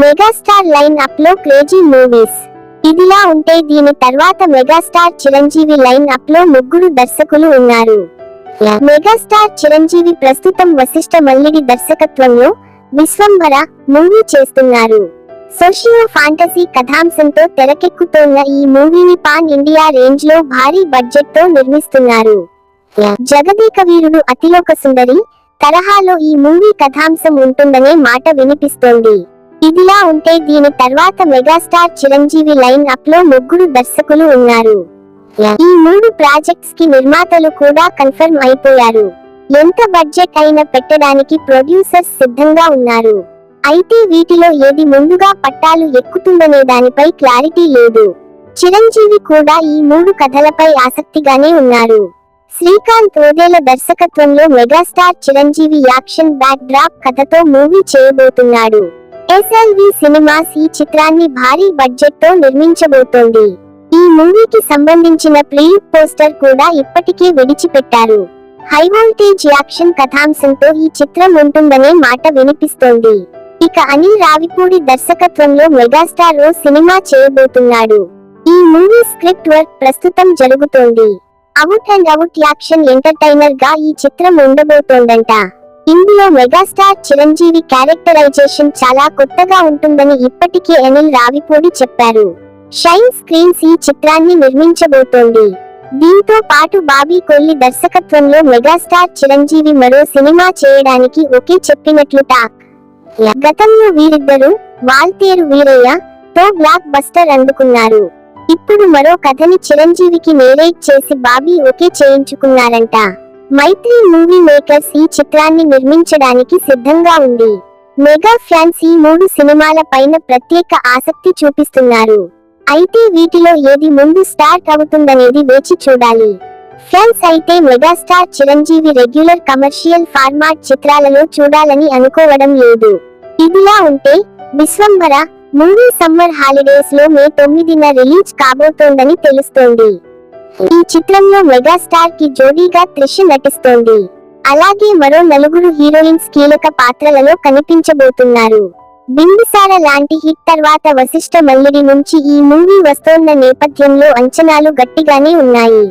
Megastar line అప్లో crazy movies. ఇదిలా ఉంటే దీని తర్వాత మెగాస్టార్ చిరంజీవి లైన్ అప్లో ముగ్గురు దర్శకులు ఉన్నారు. మెగాస్టార్ చిరంజీవి ప్రస్తుతం వశిష్ఠ మల్లిడి దర్శకత్వంలో విశ్వంభర మూవీ చేస్తున్నారు. సోషియో ఫాంటసీ కథాంశంతో తెరకెక్కుతోన్న ఈ మూవీని పాన్ ఇండియా రేంజ్లో భారీ బడ్జెట్తో నిర్మిస్తున్నారు జగదీక వీరుడు అతిలోక సుందరి తరహాలో ఈ మూవీ కథాంశం ఉంటుందనే మాట వినిపిస్తోంది. ఇదిలా ఉంటే దీని తర్వాత మెగాస్టార్ చిరంజీవి లైన్ అప్లో ముగ్గురు దర్శకులు ఉన్నారు. ఈ మూడు ప్రాజెక్ట్స్కి నిర్మాతలు కూడా కన్ఫర్మ్ అయిపోయారు. ఎంత బడ్జెట్ అయినా పెట్టడానికి ప్రొడ్యూసర్స్ సిద్ధంగా ఉన్నారు. అయితే వీటిలో ఏది ముందుగా పట్టాలు ఎక్కుతుందనే దానిపై క్లారిటీ లేదు. చిరంజీవి కూడా ఈ మూడు కథలపై ఆసక్తిగానే ఉన్నారు. శ్రీకాంత్ ఓదేల దర్శకత్వంలో megastar Chiranjeevi action backdrop కథతో మూవీ చేయబోతున్నాడు. ఎస్ఎల్వి సినిమాస్ ఈ చిత్రాన్ని భారీ బడ్జెట్తో నిర్మించబోతోంది. ఈ మూవీకి సంబంధించిన ప్రీ పోస్టర్ కూడా ఇప్పటికే విడిచిపెట్టారు. హై వోల్టేజ్ యాక్షన్ కథాంశంతో ఈ చిత్రం ఉంటుందనే మాట వినిపిస్తోంది. ఇక అనిల్ రావిపూడి దర్శకత్వంలో మెగాస్టార్ ఓ సినిమా చేయబోతున్నాడు. ఈ మూవీ స్క్రిప్ట్ వర్క్ ప్రస్తుతం జరుగుతోంది. అవుట్ అండ్ అవుట్ యాక్షన్ ఎంటర్టైనర్గా ఈ చిత్రం ఉండబోతోందంట. ఇందులో మెగాస్టార్ చిరంజీవి క్యారెక్టరైజేషన్ చాలా కొత్తగా ఉంటుందని ఇప్పటికే అనిల్ రావిపూడి చెప్పారు. షైన్ స్క్రీన్స్ ఈ చిత్రాన్ని నిర్మించబోతోంది. దీంతో పాటు బాబీ కొల్లి దర్శకత్వంలో మెగాస్టార్ చిరంజీవి మరో సినిమా చేయడానికి ఒకే చెప్పినట్లు టాక్. గతంలో వీరిద్దరూ వాల్తేరు వీరయ్య తో బ్లాక్ బస్టర్ అందుకున్నారు. ఇప్పుడు మరో కథని చిరంజీవికి నేరేట్ చేసి బాబీ ఒకే చేయించుకున్నారంట. మైత్రి మూవీ మేకర్స్ ఈ చిత్రాన్ని నిర్మించడానికి సిద్ధంగా ఉంది. మెగా ఫ్యాన్స్ ఈ మూడు సినిమాల పైన ప్రత్యేక ఆసక్తి చూపిస్తున్నారు. అయితే వీటిలో ఏది ముందు స్టార్ట్ అవుతుందనేది వేచి చూడాలి. ఫ్యాన్స్ అయితే megastar Chiranjeevi regular commercial format చిత్రాలలో చూడాలని అనుకోవడం లేదు. ఇదిలా ఉంటే విశ్వంభర మూవీ సమ్మర్ హాలిడేస్లో మే తొమ్మిదిన రిలీజ్ కాబోతోందని తెలుస్తోంది. ఈ చిత్రంలో మెగాస్టార్కి జోడీగా త్రిష నటిస్తోంది. అలాగే మరో నలుగురు హీరోయిన్స్ కీలక పాత్రలలో కనిపించబోతున్నారు. బింబిసార లాంటి హిట్ తర్వాత వశిష్ఠ మల్లిడి నుంచి ఈ మూవీ వస్తోన్న నేపథ్యంలో అంచనాలు గట్టిగానే ఉన్నాయి.